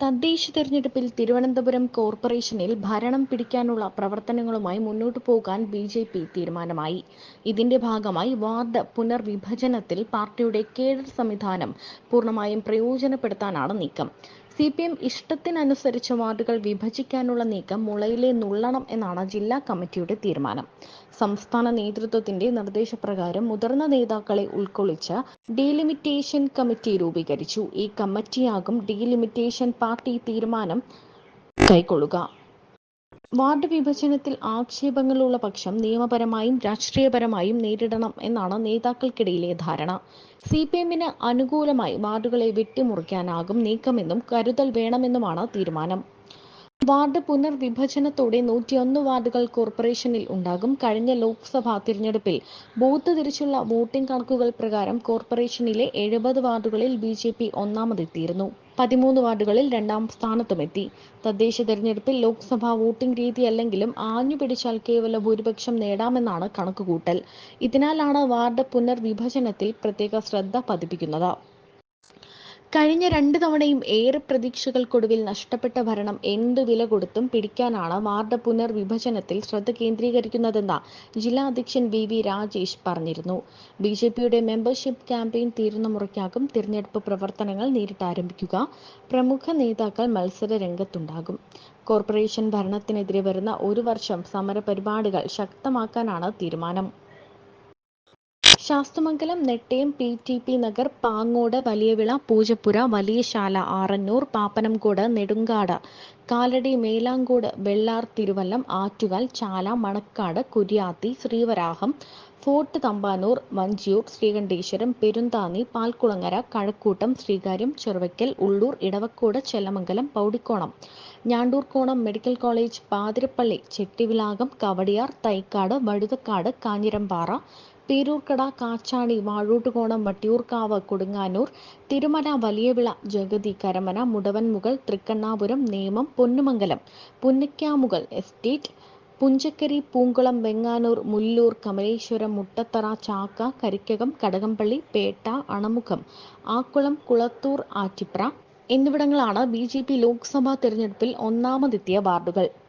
തദ്ദേശ തെരഞ്ഞെടുപ്പിൽ തിരുവനന്തപുരം കോർപ്പറേഷനിൽ ഭരണം പിടിക്കാനുള്ള പ്രവർത്തനങ്ങളുമായി മുന്നോട്ടു പോകാൻ ബി ജെ പി തീരുമാനമായി. ഇതിന്റെ ഭാഗമായി വാർഡ് പുനർവിഭജനത്തിൽ പാർട്ടിയുടെ കേഡർ സംവിധാനം പൂർണമായും പ്രയോജനപ്പെടുത്താനാണ് നീക്കം. സി പി എം ഇഷ്ടത്തിനനുസരിച്ച് വാർഡുകൾ വിഭജിക്കാനുള്ള നീക്കം മുളയിലെ നുള്ളണം എന്നാണ് ജില്ലാ കമ്മിറ്റിയുടെ തീരുമാനം. സംസ്ഥാന നേതൃത്വത്തിന്റെ നിർദ്ദേശപ്രകാരം മുതിർന്ന നേതാക്കളെ ഉൾക്കൊള്ളിച്ച് ഡീലിമിറ്റേഷൻ കമ്മിറ്റി രൂപീകരിച്ചു. ഈ കമ്മിറ്റിയാകും ഡീലിമിറ്റേഷൻ പാർട്ടി തീരുമാനം കൈക്കൊള്ളുക. വാർഡ് വിഭജനത്തിൽ ആക്ഷേപങ്ങളുള്ള പക്ഷം നിയമപരമായും രാഷ്ട്രീയപരമായും നേരിടണം എന്നാണ് നേതാക്കൾക്കിടയിലെ ധാരണ. സി പി എമ്മിന് അനുകൂലമായി വാർഡുകളെ വെട്ടിമുറിക്കാനാകും നീക്കമെന്നും കരുതൽ വേണമെന്നുമാണ് തീരുമാനം. വാർഡ് പുനർവിഭജനത്തോടെ നൂറ്റിയൊന്ന് വാർഡുകൾ കോർപ്പറേഷനിൽ ഉണ്ടാകും. കഴിഞ്ഞ ലോക്സഭാ തിരഞ്ഞെടുപ്പിൽ ബൂത്ത് തിരിച്ചുള്ള വോട്ടിംഗ് കണക്കുകൾ പ്രകാരം കോർപ്പറേഷനിലെ എഴുപത് വാർഡുകളിൽ ബി ജെ പി ഒന്നാമതെത്തിയിരുന്നു. പതിമൂന്ന് വാർഡുകളിൽ രണ്ടാം സ്ഥാനത്തുമെത്തി. തദ്ദേശ തെരഞ്ഞെടുപ്പിൽ ലോക്സഭാ വോട്ടിംഗ് രീതിയല്ലെങ്കിലും ആഞ്ഞു പിടിച്ചാൽ കേവല ഭൂരിപക്ഷം നേടാമെന്നാണ് കണക്കുകൂട്ടൽ. ഇതിനാലാണ് വാർഡ് പുനർവിഭജനത്തിൽ പ്രത്യേക ശ്രദ്ധ പതിപ്പിക്കുന്നത്. കഴിഞ്ഞ രണ്ട് തവണയും ഏറെ പ്രതീക്ഷകൾക്കൊടുവിൽ നഷ്ടപ്പെട്ട ഭരണം എന്തു വില കൊടുത്തും പിടിക്കാനാണ് വാർഡ് പുനർവിഭജനത്തിൽ ശ്രദ്ധ കേന്ദ്രീകരിക്കുന്നതെന്ന് ജില്ലാ അധ്യക്ഷൻ വി വി രാജേഷ് പറഞ്ഞിരുന്നു. ബി ജെ പിയുടെ മെമ്പർഷിപ്പ് ക്യാമ്പയിൻ തീരുന്ന മുറയ്ക്കാകും തിരഞ്ഞെടുപ്പ് പ്രവർത്തനങ്ങൾ നേരിട്ടാരംഭിക്കുക. പ്രമുഖ നേതാക്കൾ മത്സര രംഗത്തുണ്ടാകും കോർപ്പറേഷൻ ഭരണത്തിനെതിരെ വരുന്ന ഒരു വർഷം സമര പരിപാടികൾ ശക്തമാക്കാനാണ് തീരുമാനം. Sasthamangalam Nettayam P T P Nagar Pangode Valiyavila Poojappura Valiyasala Arannoor Pappanamcode Nedumcaud Kalady Melamcode Vellar Thiruvallam Attukal Chala Manacaud Kuriathi Sreevaraham fort Thampanoor Vanchiyoor Sreekanteswaram Perunthanni Palkulangara Kazhakkoottam Sreekaryam Cheruvakkal Ulloor Edavakode Chellamangalam Powdikonam Njandoorkonam medical college Pathirappally Chettivilakam Kowdiar Thycaud Vazhuthacaud Kanjirampara Peroorkada Kachani Vazhottukonam Vattiyoorkavu Kodunganoor Thirumala Valiyavila Jagathy Karamana Mudavanmugal Thrikkannapuram Nemom Ponnumangalam Punnakkamugal estate Punchakkari Poonkulam Venganoor Mulloor Kamaleswaram Muttathara Chakka Karikkakom Kadakampally Pettah Anamukham Akkulam Kulathoor Attipra എന്നിവിടങ്ങളാണ് B J P Lok Sabha തെരഞ്ഞെടുപ്പിൽ ഒന്നാമതെത്തിയ വാർഡുകൾ.